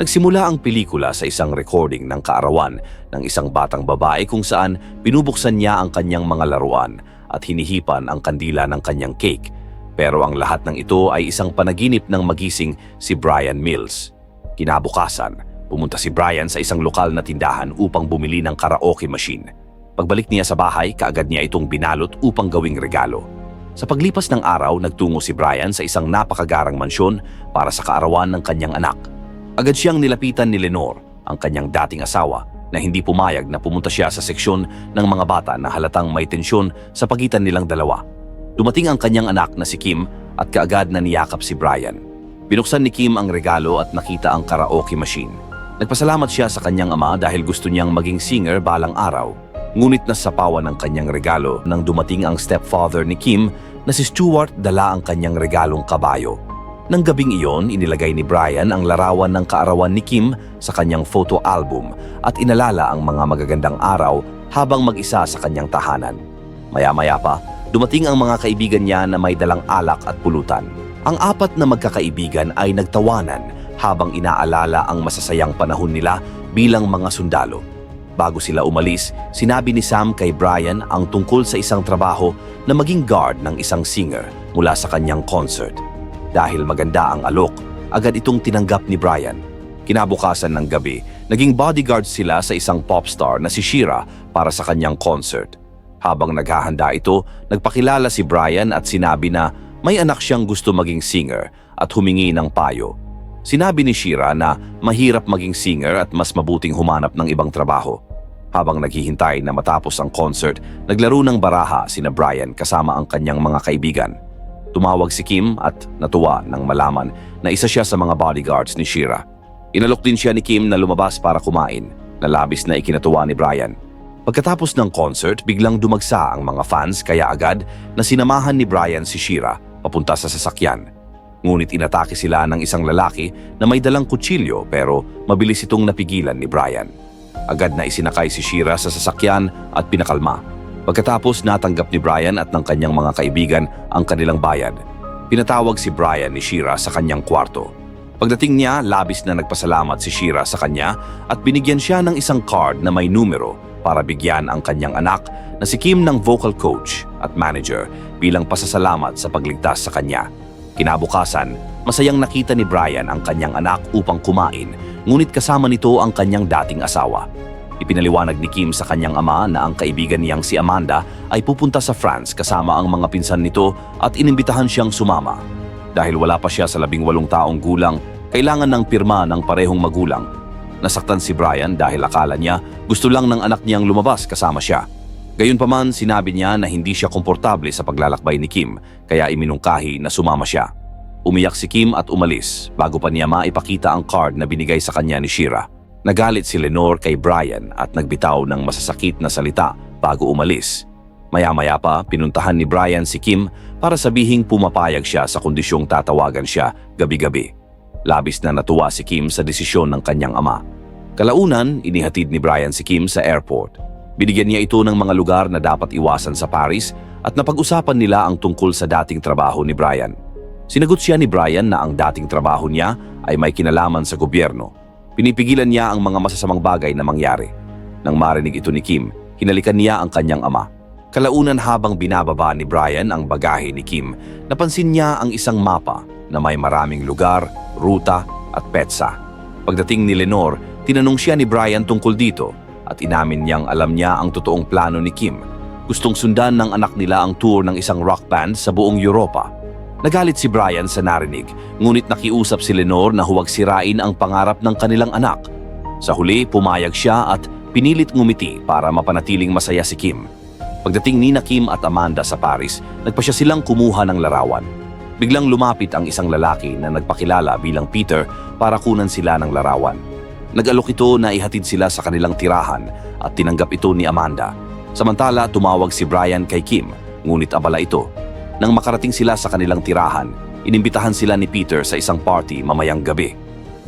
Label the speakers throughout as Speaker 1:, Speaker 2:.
Speaker 1: Nagsimula ang pelikula sa isang recording ng kaarawan ng isang batang babae kung saan binubuksan niya ang kanyang mga laruan at hinihipan ang kandila ng kanyang cake. Pero ang lahat ng ito ay isang panaginip ng magising si Brian Mills. Kinabukasan, pumunta si Brian sa isang lokal na tindahan upang bumili ng karaoke machine. Pagbalik niya sa bahay, kaagad niya itong binalot upang gawing regalo. Sa paglipas ng araw, nagtungo si Brian sa isang napakagarang mansyon para sa kaarawan ng kanyang anak. Agad siyang nilapitan ni Lenore, ang kanyang dating asawa, na hindi pumayag na pumunta siya sa seksyon ng mga bata na halatang may tensyon sa pagitan nilang dalawa. Dumating ang kanyang anak na si Kim at kaagad na niyakap si Brian. Binuksan ni Kim ang regalo at nakita ang karaoke machine. Nagpasalamat siya sa kanyang ama dahil gusto niyang maging singer balang araw. Ngunit nasapawan ng kanyang regalo nang dumating ang stepfather ni Kim na si Stuart dala ang kanyang regalong kabayo. Nang gabing iyon, inilagay ni Brian ang larawan ng kaarawan ni Kim sa kanyang photo album at inalala ang mga magagandang araw habang mag-isa sa kanyang tahanan. Maya-maya pa, dumating ang mga kaibigan niya na may dalang alak at pulutan. Ang apat na magkakaibigan ay nagtawanan habang inaalala ang masasayang panahon nila bilang mga sundalo. Bago sila umalis, sinabi ni Sam kay Brian ang tungkol sa isang trabaho na maging guard ng isang singer mula sa kanyang concert. Dahil maganda ang alok, agad itong tinanggap ni Brian. Kinabukasan ng gabi, naging bodyguard sila sa isang pop star na si Shira para sa kanyang concert. Habang naghahanda ito, nagpakilala si Brian at sinabi na may anak siyang gusto maging singer at humingi ng payo. Sinabi ni Shira na mahirap maging singer at mas mabuting humanap ng ibang trabaho. Habang naghihintay na matapos ang concert, naglaro ng baraha sina Brian kasama ang kanyang mga kaibigan. Tumawag si Kim at natuwa nang malaman na isa siya sa mga bodyguards ni Shira. Inalok din siya ni Kim na lumabas para kumain, na labis na ikinatuwa ni Brian. Pagkatapos ng concert, biglang dumagsa ang mga fans kaya agad na sinamahan ni Brian si Shira papunta sa sasakyan. Ngunit inatake sila ng isang lalaki na may dalang kutsilyo pero mabilis itong napigilan ni Brian. Agad na isinakay si Shira sa sasakyan at pinakalma. Pagkatapos natanggap ni Brian at ng kanyang mga kaibigan ang kanilang bayad. Pinatawag si Brian ni Shira sa kanyang kwarto. Pagdating niya, labis na nagpasalamat si Shira sa kanya at binigyan siya ng isang card na may numero para bigyan ang kanyang anak na si Kim ng vocal coach at manager bilang pasasalamat sa pagligtas sa kanya. Kinabukasan, masayang nakita ni Brian ang kanyang anak upang kumain, ngunit kasama nito ang kanyang dating asawa. Ipinaliwanag ni Kim sa kanyang ama na ang kaibigan niyang si Amanda ay pupunta sa France kasama ang mga pinsan nito at inimbitahan siyang sumama. Dahil wala pa siya sa labing walong taong gulang, kailangan ng pirma ng parehong magulang. Nasaktan si Brian dahil akala niya gusto lang ng anak niyang lumabas kasama siya. Gayunpaman, sinabi niya na hindi siya komportable sa paglalakbay ni Kim kaya iminungkahi na sumama siya. Umiyak si Kim at umalis bago pa niya maipakita ang card na binigay sa kanya ni Shira. Nagalit si Lenore kay Brian at nagbitaw ng masasakit na salita bago umalis. Maya-maya pa, pinuntahan ni Brian si Kim para sabihing pumapayag siya sa kondisyong tatawagan siya gabi-gabi. Labis na natuwa si Kim sa desisyon ng kanyang ama. Kalaunan, inihatid ni Brian si Kim sa airport. Binigyan niya ito ng mga lugar na dapat iwasan sa Paris at napag-usapan nila ang tungkol sa dating trabaho ni Brian. Sinagot siya ni Brian na ang dating trabaho niya ay may kinalaman sa gobyerno. Pinipigilan niya ang mga masasamang bagay na mangyari. Nang marinig ito ni Kim, hinalikan niya ang kanyang ama. Kalaunan habang binababa ni Brian ang bagahe ni Kim, napansin niya ang isang mapa na may maraming lugar, ruta at petsa. Pagdating ni Lenore, tinanong siya ni Brian tungkol dito at inamin niyang alam niya ang totoong plano ni Kim. Gustong sundan ng anak nila ang tour ng isang rock band sa buong Europa. Nagalit si Brian sa narinig, ngunit nakiusap si Lenore na huwag sirain ang pangarap ng kanilang anak. Sa huli, pumayag siya at pinilit ngumiti para mapanatiling masaya si Kim. Pagdating ni na Kim at Amanda sa Paris, nagpa siya silang kumuha ng larawan. Biglang lumapit ang isang lalaki na nagpakilala bilang Peter para kunan sila ng larawan. Nag-alok ito na ihatid sila sa kanilang tirahan at tinanggap ito ni Amanda. Samantala, tumawag si Brian kay Kim, ngunit abala ito. Nang makarating sila sa kanilang tirahan, inimbitahan sila ni Peter sa isang party mamayang gabi.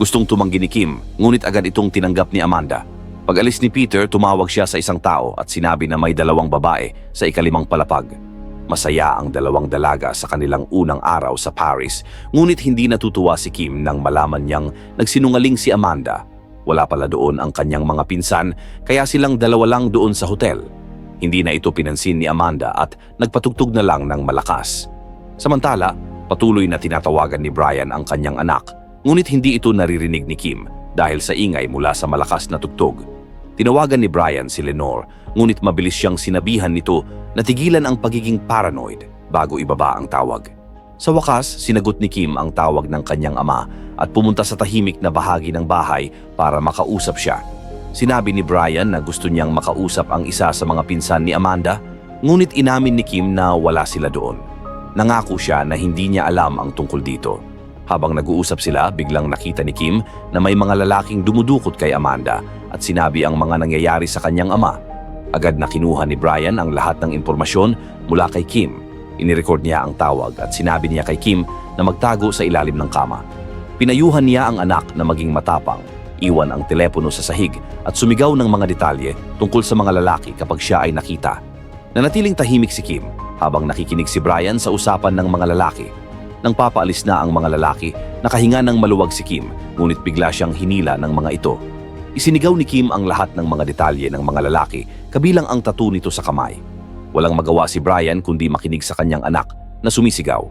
Speaker 1: Gustong tumanggi ni Kim, ngunit agad itong tinanggap ni Amanda. Pag alis ni Peter, tumawag siya sa isang tao at sinabi na may dalawang babae sa ikalimang palapag. Masaya ang dalawang dalaga sa kanilang unang araw sa Paris, ngunit hindi natutuwa si Kim nang malaman niyang nagsinungaling si Amanda. Wala pala doon ang kanyang mga pinsan, kaya silang dalawa lang doon sa hotel. Hindi na ito pinansin ni Amanda at nagpatugtog na lang ng malakas. Samantala, patuloy na tinatawagan ni Brian ang kanyang anak, ngunit hindi ito naririnig ni Kim dahil sa ingay mula sa malakas na tugtog. Tinawagan ni Brian si Lenore, ngunit mabilis siyang sinabihan nito na tigilan ang pagiging paranoid bago ibaba ang tawag. Sa wakas, sinagot ni Kim ang tawag ng kanyang ama at pumunta sa tahimik na bahagi ng bahay para makausap siya. Sinabi ni Brian na gusto niyang makausap ang isa sa mga pinsan ni Amanda, ngunit inamin ni Kim na wala sila doon. Nangako siya na hindi niya alam ang tungkol dito. Habang nag-uusap sila, biglang nakita ni Kim na may mga lalaking dumudukot kay Amanda at sinabi ang mga nangyayari sa kanyang ama. Agad na kinuha ni Brian ang lahat ng impormasyon mula kay Kim. Inirecord niya ang tawag at sinabi niya kay Kim na magtago sa ilalim ng kama. Pinayuhan niya ang anak na maging matapang, iwan ang telepono sa sahig at sumigaw ng mga detalye tungkol sa mga lalaki kapag siya ay nakita. Nanatiling tahimik si Kim habang nakikinig si Brian sa usapan ng mga lalaki. Nang papaalis na ang mga lalaki, nakahinga ng maluwag si Kim, ngunit bigla siyang hinila ng mga ito. Isinigaw ni Kim ang lahat ng mga detalye ng mga lalaki, kabilang ang tattoo nito sa kamay. Walang magawa si Brian kundi makinig sa kanyang anak na sumisigaw.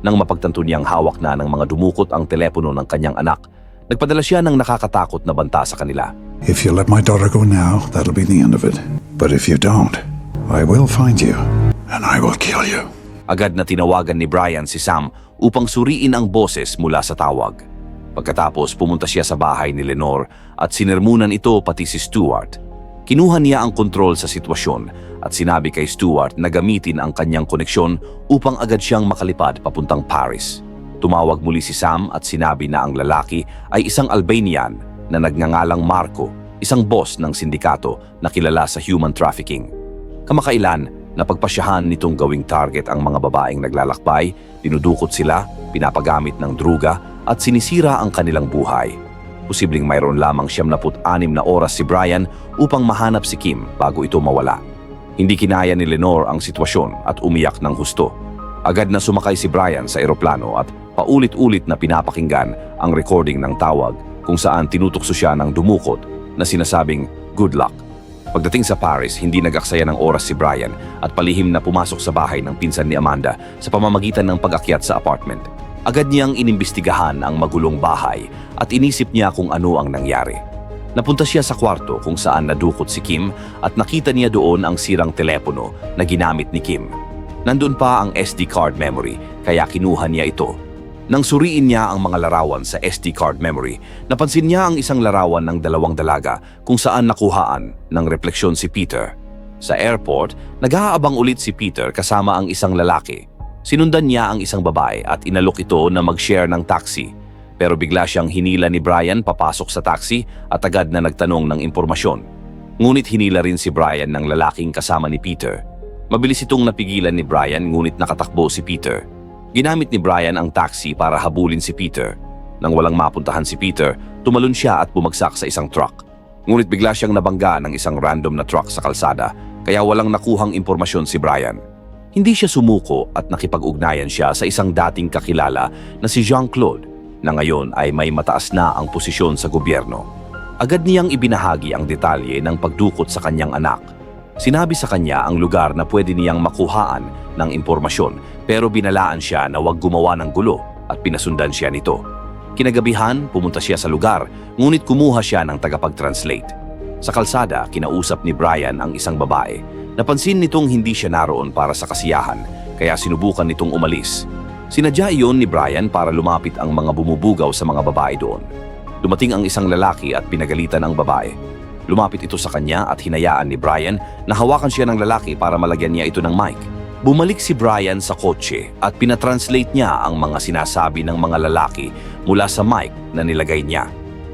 Speaker 1: Nang mapagtanto niyang hawak na ng mga dumukot ang telepono ng kanyang anak, nagpadala siya ng nakakatakot na banta sa kanila.
Speaker 2: If you let my daughter go now, that'll be the end of it. But if you don't, I will find you, and I will kill you.
Speaker 1: Agad na tinawagan ni Brian si Sam upang suriin ang boses mula sa tawag. Pagkatapos pumunta siya sa bahay ni Lenore at sinermunan ito pati si Stuart. Kinuha niya ang kontrol sa sitwasyon at sinabi kay Stuart na gamitin ang kanyang koneksyon upang agad siyang makalipad papuntang Paris. Tumawag muli si Sam at sinabi na ang lalaki ay isang Albanian na nagngangalang Marco, isang boss ng sindikato na kilala sa human trafficking. Kamakailan, napagpasyahan nitong gawing target ang mga babaeng naglalakbay, dinudukot sila, pinapagamit ng druga at sinisira ang kanilang buhay. Posibleng mayroon lamang siyam na anim na oras si Brian upang mahanap si Kim bago ito mawala. Hindi kinaya ni Lenore ang sitwasyon at umiyak ng husto. Agad na sumakay si Brian sa eroplano at paulit-ulit na pinapakinggan ang recording ng tawag kung saan tinutukso siya ng dumukot na sinasabing good luck. Pagdating sa Paris, hindi nag-aksaya ng oras si Brian at palihim na pumasok sa bahay ng pinsan ni Amanda sa pamamagitan ng pag-akyat sa apartment. Agad niyang inimbestigahan ang magulong bahay at inisip niya kung ano ang nangyari. Napunta siya sa kwarto kung saan nadukot si Kim at nakita niya doon ang sirang telepono na ginamit ni Kim. Nandun pa ang SD card memory kaya kinuha niya ito. Nang suriin niya ang mga larawan sa SD card memory, napansin niya ang isang larawan ng dalawang dalaga kung saan nakuhaan ng refleksyon si Peter. Sa airport, nag-aabang ulit si Peter kasama ang isang lalaki. Sinundan niya ang isang babae at inalok ito na mag-share ng taxi. Pero bigla siyang hinila ni Brian papasok sa taxi at agad na nagtanong ng impormasyon. Ngunit hinila rin si Brian ng lalaking kasama ni Peter. Mabilis itong napigilan ni Brian ngunit nakatakbo si Peter. Ginamit ni Brian ang taxi para habulin si Peter. Nang walang mapuntahan si Peter, tumalon siya at bumagsak sa isang truck. Ngunit bigla siyang nabangga ng isang random na truck sa kalsada, kaya walang nakuhang impormasyon si Brian. Hindi siya sumuko at nakipag-ugnayan siya sa isang dating kakilala na si Jean-Claude na ngayon ay may mataas na ang posisyon sa gobyerno. Agad niyang ibinahagi ang detalye ng pagdukot sa kanyang anak. Sinabi sa kanya ang lugar na pwede niyang makuhaan ng impormasyon pero binalaan siya na huwag gumawa ng gulo at pinasundan siya nito. Kinagabihan, pumunta siya sa lugar ngunit kumuha siya ng tagapag-translate. Sa kalsada, kinausap ni Brian ang isang babae. Napansin nitong hindi siya naroon para sa kasiyahan kaya sinubukan nitong umalis. Sinadya iyon ni Brian para lumapit ang mga bumubugaw sa mga babae doon. Dumating ang isang lalaki at pinagalitan ang babae. Lumapit ito sa kanya at hinayaan ni Brian na hawakan siya ng lalaki para malagyan niya ito ng mic. Bumalik si Brian sa kotse at pinatranslate niya ang mga sinasabi ng mga lalaki mula sa mic na nilagay niya.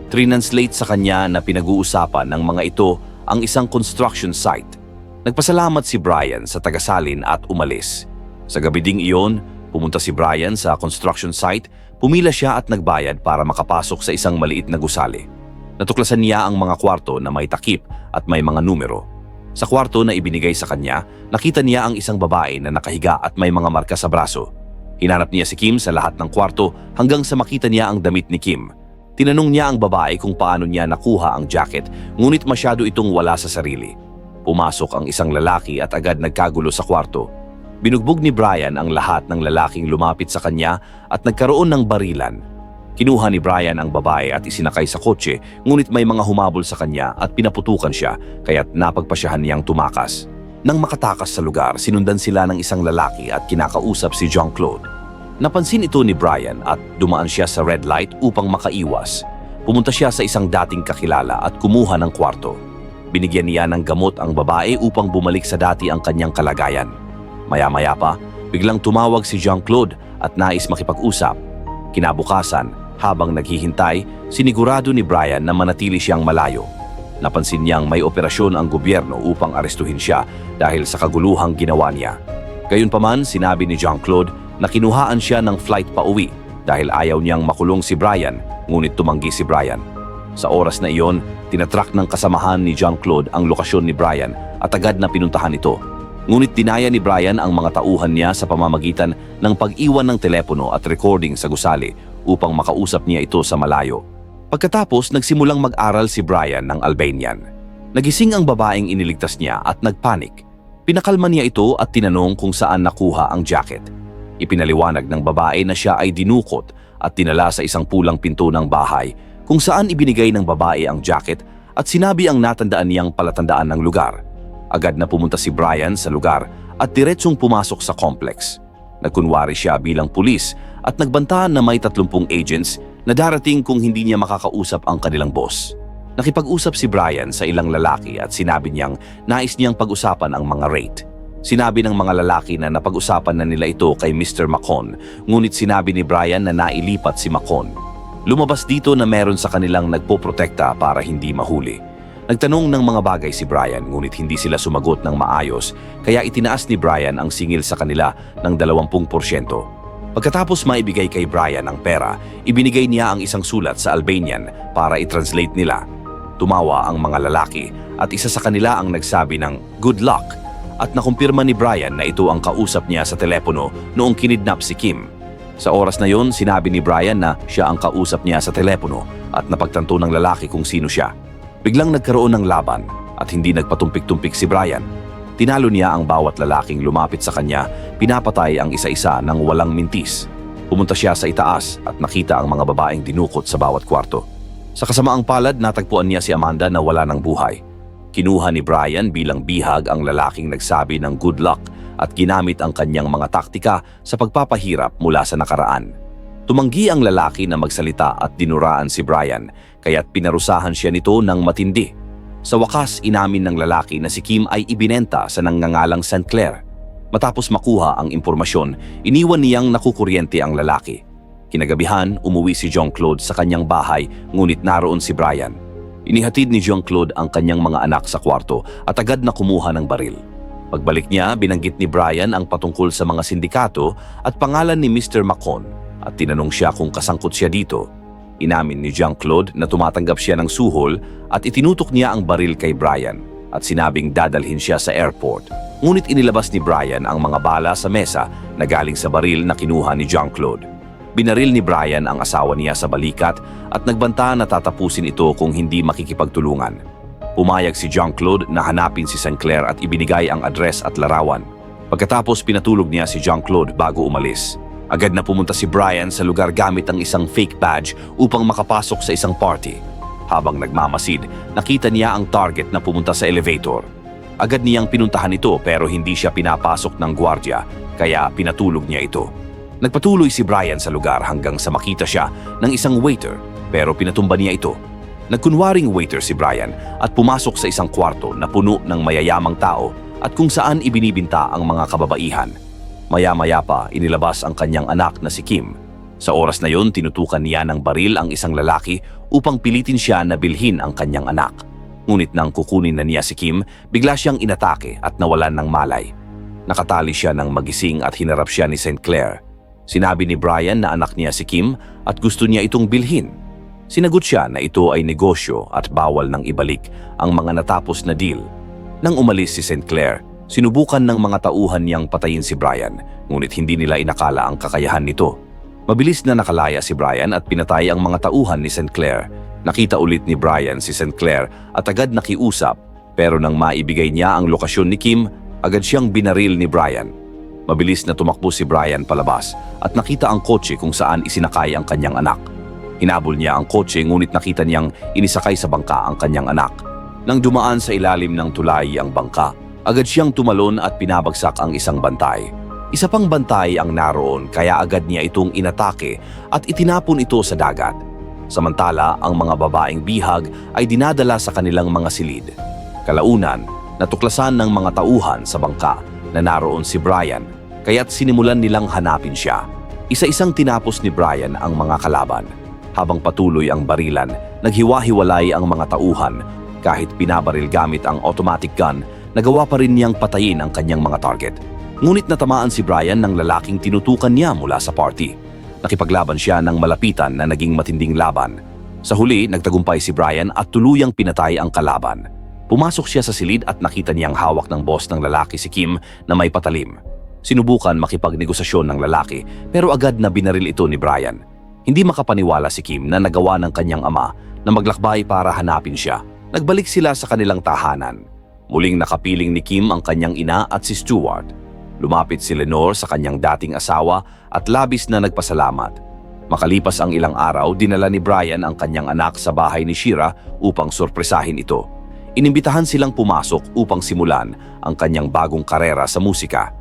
Speaker 1: Trinanslate sa kanya na pinag-uusapan ng mga ito ang isang construction site. Nagpasalamat si Brian sa tagasalin at umalis. Sa gabi ding iyon, pumunta si Brian sa construction site, pumila siya at nagbayad para makapasok sa isang maliit na gusali. Natuklasan niya ang mga kwarto na may takip at may mga numero. Sa kwarto na ibinigay sa kanya, nakita niya ang isang babae na nakahiga at may mga marka sa braso. Hinanap niya si Kim sa lahat ng kwarto hanggang sa makita niya ang damit ni Kim. Tinanong niya ang babae kung paano niya nakuha ang jacket, ngunit masyado itong wala sa sarili. Pumasok ang isang lalaki at agad nagkagulo sa kwarto. Binugbog ni Brian ang lahat ng lalaking lumapit sa kanya at nagkaroon ng barilan. Kinuha ni Brian ang babae at isinakay sa kotse ngunit may mga humabol sa kanya at pinaputukan siya kaya't napagpasyahan niyang tumakas. Nang makatakas sa lugar, sinundan sila ng isang lalaki at kinakausap si Jean-Claude. Napansin ito ni Brian at dumaan siya sa red light upang makaiwas. Pumunta siya sa isang dating kakilala at kumuha ng kwarto. Binigyan niya ng gamot ang babae upang bumalik sa dati ang kanyang kalagayan. Maya-maya pa, biglang tumawag si Jean-Claude at nais makipag-usap. Kinabukasan, habang naghihintay, sinigurado ni Brian na manatili siyang malayo. Napansin niyang may operasyon ang gobyerno upang arestuhin siya dahil sa kaguluhang ginawa niya. Gayunpaman, sinabi ni Jean-Claude na kinuhaan siya ng flight pa uwi dahil ayaw niyang makulong si Brian, ngunit tumanggi si Brian. Sa oras na iyon, tinatrack ng kasamahan ni Jean-Claude ang lokasyon ni Brian at agad na pinuntahan ito. Ngunit dinaya ni Brian ang mga tauhan niya sa pamamagitan ng pag-iwan ng telepono at recording sa gusali upang makausap niya ito sa malayo. Pagkatapos, nagsimulang mag-aral si Brian ng Albanian. Nagising ang babaeng iniligtas niya at nagpanik. Pinakalma niya ito at tinanong kung saan nakuha ang jacket. Ipinaliwanag ng babae na siya ay dinukot at dinala sa isang pulang pinto ng bahay kung saan ibinigay ng babae ang jacket at sinabi ang natandaan niyang palatandaan ng lugar. Agad na pumunta si Brian sa lugar at diretsong pumasok sa complex. Nagkunwari siya bilang pulis at nagbantaan na may 30 agents na darating kung hindi niya makakausap ang kanilang boss. Nakipag-usap si Brian sa ilang lalaki at sinabi niyang nais niyang pag-usapan ang mga rate. Sinabi ng mga lalaki na napag-usapan na nila ito kay Mr. Macon, ngunit sinabi ni Brian na nailipat si Macon. Lumabas dito na meron sa kanilang nagpoprotekta para hindi mahuli. Nagtanong ng mga bagay si Brian ngunit hindi sila sumagot ng maayos kaya itinaas ni Brian ang singil sa kanila ng 20%. Pagkatapos maibigay kay Brian ang pera, ibinigay niya ang isang sulat sa Albanian para i-translate nila. Tumawa ang mga lalaki at isa sa kanila ang nagsabi ng good luck at nakumpirma ni Brian na ito ang kausap niya sa telepono noong kinidnap si Kim. Sa oras na yon, sinabi ni Brian na siya ang kausap niya sa telepono at napagtanto ng lalaki kung sino siya. Biglang nagkaroon ng laban at hindi nagpatumpik-tumpik si Brian. Tinalo niya ang bawat lalaking lumapit sa kanya, pinapatay ang isa-isa ng walang mintis. Pumunta siya sa itaas at nakita ang mga babaeng dinukot sa bawat kwarto. Sa kasamaang palad, natagpuan niya si Amanda na wala ng buhay. Kinuha ni Brian bilang bihag ang lalaking nagsabi ng good luck at ginamit ang kanyang mga taktika sa pagpapahirap mula sa nakaraan. Tumanggi ang lalaki na magsalita at dinuraan si Brian, kaya't pinarusahan siya nito ng matindi. Sa wakas, inamin ng lalaki na si Kim ay ibinenta sa nangangalang St. Clair. Matapos makuha ang impormasyon, iniwan niyang nakukuryente ang lalaki. Kinagabihan, umuwi si Jean-Claude sa kanyang bahay ngunit naroon si Brian. Inihatid ni Jean-Claude ang kanyang mga anak sa kwarto at agad na kumuha ng baril. Pagbalik niya, binanggit ni Brian ang patungkol sa mga sindikato at pangalan ni Mr. Macon at tinanong siya kung kasangkot siya dito. Inamin ni Jean-Claude na tumatanggap siya ng suhol at itinutok niya ang baril kay Brian at sinabing dadalhin siya sa airport. Ngunit inilabas ni Brian ang mga bala sa mesa na galing sa baril na kinuha ni Jean-Claude. Binaril ni Brian ang asawa niya sa balikat at nagbanta na tatapusin ito kung hindi makikipagtulungan. Pumayag si Jean-Claude na hanapin si St. Clair at ibinigay ang address at larawan. Pagkatapos pinatulog niya si Jean-Claude bago umalis. Agad na pumunta si Brian sa lugar gamit ang isang fake badge upang makapasok sa isang party. Habang nagmamasid, nakita niya ang target na pumunta sa elevator. Agad niyang pinuntahan ito pero hindi siya pinapasok ng gwardya kaya pinatulog niya ito. Nagpatuloy si Brian sa lugar hanggang sa makita siya ng isang waiter pero pinatumba niya ito. Nagkunwaring waiter si Brian at pumasok sa isang kwarto na puno ng mayayamang tao at kung saan ibinibinta ang mga kababaihan. Maya-maya pa inilabas ang kanyang anak na si Kim. Sa oras na yon, tinutukan niya ng baril ang isang lalaki upang pilitin siya na bilhin ang kanyang anak. Ngunit nang kukunin na niya si Kim, bigla siyang inatake at nawalan ng malay. Nakatali siya ng magising at hinarap siya ni St. Clair. Sinabi ni Brian na anak niya si Kim at gusto niya itong bilhin. Sinagot siya na ito ay negosyo at bawal nang ibalik ang mga natapos na deal. Nang umalis si St. Clair, sinubukan ng mga tauhan niyang patayin si Brian, ngunit hindi nila inakala ang kakayahan nito. Mabilis na nakalaya si Brian at pinatay ang mga tauhan ni St. Clair. Nakita ulit ni Brian si St. Clair at agad nakiusap, pero nang maibigay niya ang lokasyon ni Kim, agad siyang binaril ni Brian. Mabilis na tumakbo si Brian palabas at nakita ang kotse kung saan isinakay ang kanyang anak. Hinabol niya ang kotse ngunit nakita niyang inisakay sa bangka ang kanyang anak. Nang dumaan sa ilalim ng tulay ang bangka, agad siyang tumalon at pinabagsak ang isang bantay. Isa pang bantay ang naroon kaya agad niya itong inatake at itinapon ito sa dagat. Samantala, ang mga babaeng bihag ay dinadala sa kanilang mga silid. Kalaunan, natuklasan ng mga tauhan sa bangka na naroon si Brian, kaya't sinimulan nilang hanapin siya. Isa-isang tinapos ni Brian ang mga kalaban. Habang patuloy ang barilan, naghiwa-hiwalay ang mga tauhan. Kahit pinabaril gamit ang automatic gun, nagawa pa rin niyang patayin ang kanyang mga target. Ngunit natamaan si Brian ng lalaking tinutukan niya mula sa party. Nakipaglaban siya ng malapitan na naging matinding laban. Sa huli, nagtagumpay si Brian at tuluyang pinatay ang kalaban. Pumasok siya sa silid at nakita niyang hawak ng boss ng lalaki si Kim na may patalim. Sinubukan makipagnegosasyon ng lalaki pero agad na binaril ito ni Brian. Hindi makapaniwala si Kim na nagawa ng kanyang ama na maglakbay para hanapin siya. Nagbalik sila sa kanilang tahanan. Muling nakapiling ni Kim ang kanyang ina at si Stuart. Lumapit si Lenore sa kanyang dating asawa at labis na nagpasalamat. Makalipas ang ilang araw, dinala ni Brian ang kanyang anak sa bahay ni Shira upang sorpresahin ito. Inimbitahan silang pumasok upang simulan ang kanyang bagong karera sa musika.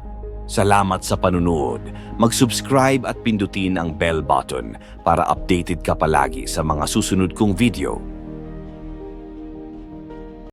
Speaker 1: Salamat sa panunood. Mag-subscribe at pindutin ang bell button para updated ka palagi sa mga susunod kong video.